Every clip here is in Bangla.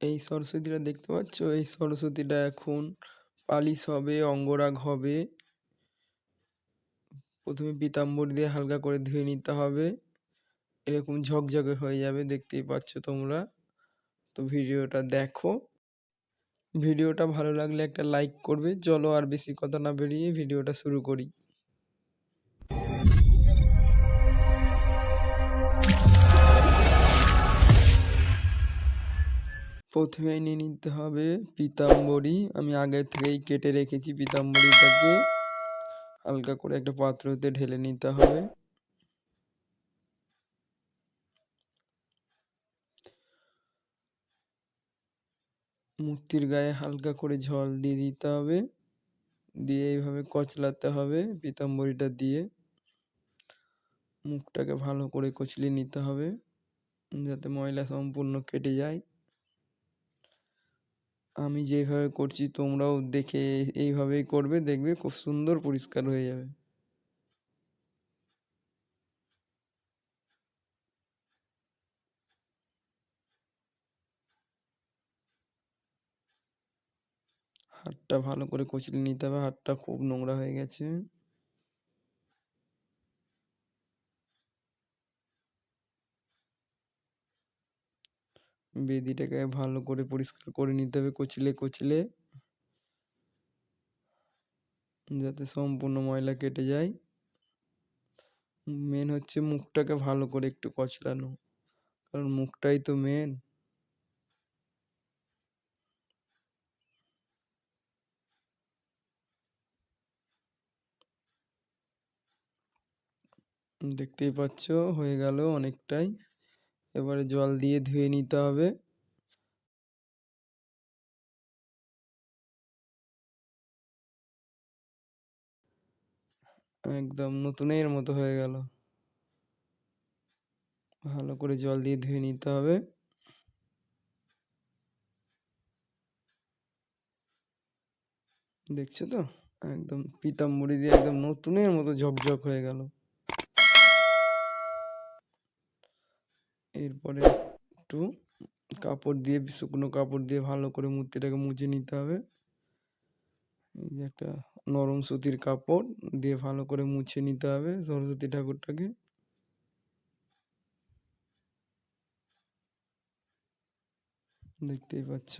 এই সরস্বতীটা দেখতে পাচ্ছ? এই সরস্বতীটা এখন পালিশ হবে, অঙ্গরাগ হবে। প্রথমে পিতাম্বর দিয়ে হালকা করে ধুয়ে নিতে হবে। এরকম ঝকঝকে হয়ে যাবে দেখতেই পাচ্ছ তোমরা। তো ভিডিওটা দেখো। ভিডিওটা ভালো লাগলে একটা লাইক করবে। চলো আর বেশি কথা না বেরিয়ে ভিডিওটা শুরু করি। প্রথমে নিয়ে নিতে হবে পিতাম্বরী। আমি আগে থেকেই কেটে রেখেছি পিতাম্বরীটাকে। হালকা করে একটা পাত্রতে ঢেলে নিতে হবে। মূর্তির গায়ে হালকা করে জল দিয়ে দিতে হবে। দিয়ে এইভাবে কচলাতে হবে পিতাম্বরীটা দিয়ে। মুখটাকে ভালো করে কচলিয়ে নিতে হবে, যাতে ময়লা সম্পূর্ণ কেটে যায়। আমি যেভাবে করছি, তোমরাও দেখে এইভাবেই করবে, দেখবে খুব সুন্দর পরিষ্কার হয়ে যাবে। হাতটা ভালো করে কচলে নিতে হবে, হাতটা খুব নোংরা হয়ে গেছে। বেদিটাকে ভালো করে পরিষ্কার করে নিতে হবে, কচলে কচলে। যাতে সম্পূর্ণ ময়লা কেটে যায়। মেন হচ্ছে মুখটাকে ভালো করে একটু কচলানো, কারণ মুখটাই তো মেন দেখতেই পাচ্ছ, হয়ে গেল অনেকটাই। এবারে জল দিয়ে ধুয়ে নিতে হবে। একদম নতুনের মতো হয়ে গেল। ভালো করে জল দিয়ে ধুয়ে নিতে হবে। দেখছ তো? একদম পিতাম্বরী দিয়ে একদম নতুনের মতো ঝকঝক হয়ে গেল। এরপরে একটু কাপড় দিয়ে, শুকনো কাপড় দিয়ে ভালো করে মূর্তিটাকে মুছে নিতে হবে। এই যে একটা নরম সুতির কাপড় দিয়ে ভালো করে মুছে নিতে হবে সরস্বতী ঠাকুরটাকে। দেখতেই পাচ্ছ?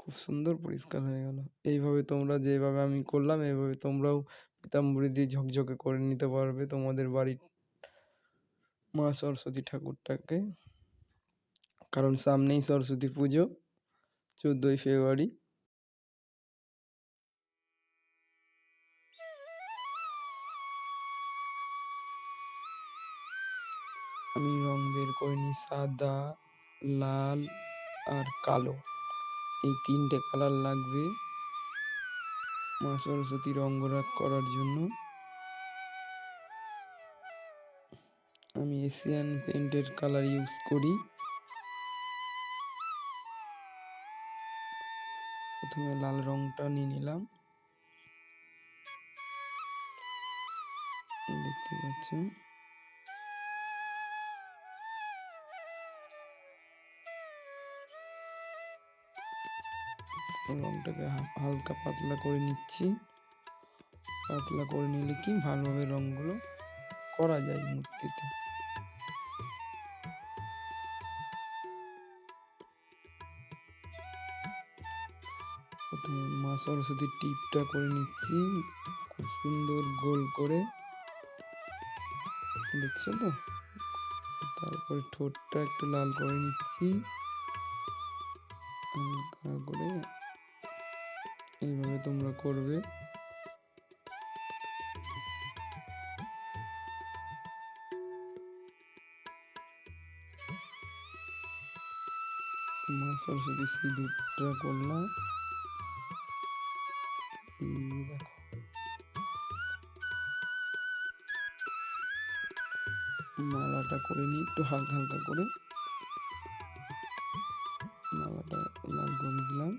খুব সুন্দর পরিষ্কার হয়ে গেল। এইভাবে তোমরা যেভাবে আমি করলাম, এইভাবে তোমরাও পিতাম্বরী দিয়ে ঝকঝকে করে নিতে পারবে তোমাদের বাড়ির মা সরস্বতী ঠাকুরটাকে। কারণ সামনেই সরস্বতী পুজো, চোদ্দোই ফেব্রুয়ারি। আমি রং বের করিনি, সাদা, লাল আর কালো। এই তিনটে কালার লাগবে মা সরস্বতীর অঙ্গরাগ করার জন্য। আমি এশিয়ান পেন্টের কালার ইউজ করি। প্রথমে লাল রংটা নিয়ে নিলাম। দেখতে পাচ্ছ রংটাকে হালকা পাতলা করে নিচ্ছি। পাতলা করে নিলে কি ভালোভাবে রংগুলো করা যায় মূর্তিতে। সরস্বতীর টিপটা করে নিচ্ছি। খুব সুন্দর গোল করে। দেখছ তো? তারপরে ঠোঁটটা একটু লাল করে নিচ্ছি। করে। এইভাবে তোমরা করবে। মা সরস্বতী সিঁদুরটা করলাম। মালাটা করে নিই, একটু হালকা হালকা করে। মালাটা লাল করে দিলাম।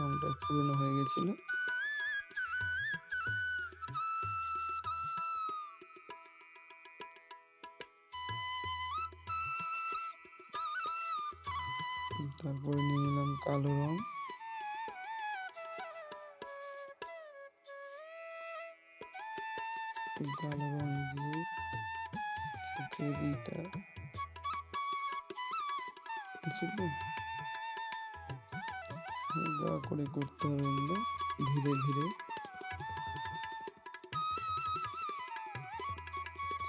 রংটা পুরনো হয়ে গেছিল। তারপরে নিয়ে নিলাম কালো রং। কালো রং দিয়ে বুঝছ হালকা করে করতে হবে এগুলো, ধীরে ধীরে।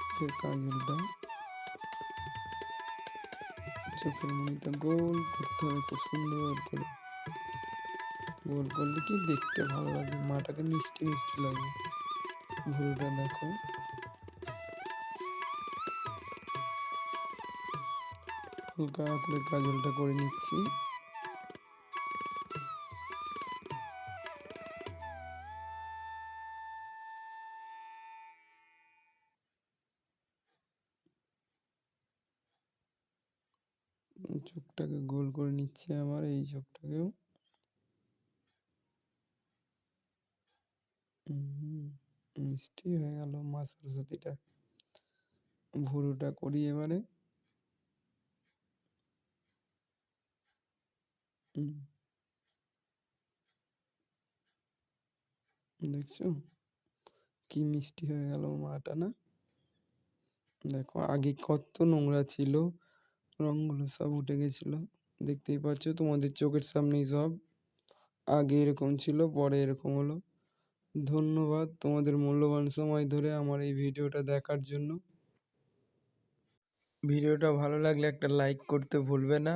চোখের কাজলটা, চোখের মনিটা গোল করতে হবে খুব সুন্দর করে। গোল করলে কি দেখতে ভালো লাগে? মাটাকে মিষ্টি মিষ্টি লাগে। ভুরুটা দেখো। হালকা করে কাজলটা করে নিচ্ছি। চোখটাকে গোল করে নিচ্ছে আমার এই চোখটাকেও। মিষ্টি হয়ে গেল মা সরস্বতীটা ভুরুটা করি এবারে। দেখছ? কি মিষ্টি হয়ে গেল মাটা না? দেখো, আগে কত নোংরা ছিল, রঙগুলো সব উঠে গেছিল। দেখতেই পাচ্ছ, তোমাদের চোখের সামনেই সব। আগে এরকম ছিল, পরে এরকম হলো। ধন্যবাদ তোমাদের মূল্যবান সময় ধরে আমার এই ভিডিওটা দেখার জন্য। ভিডিওটা ভালো লাগলে একটা লাইক করতে ভুলবে না।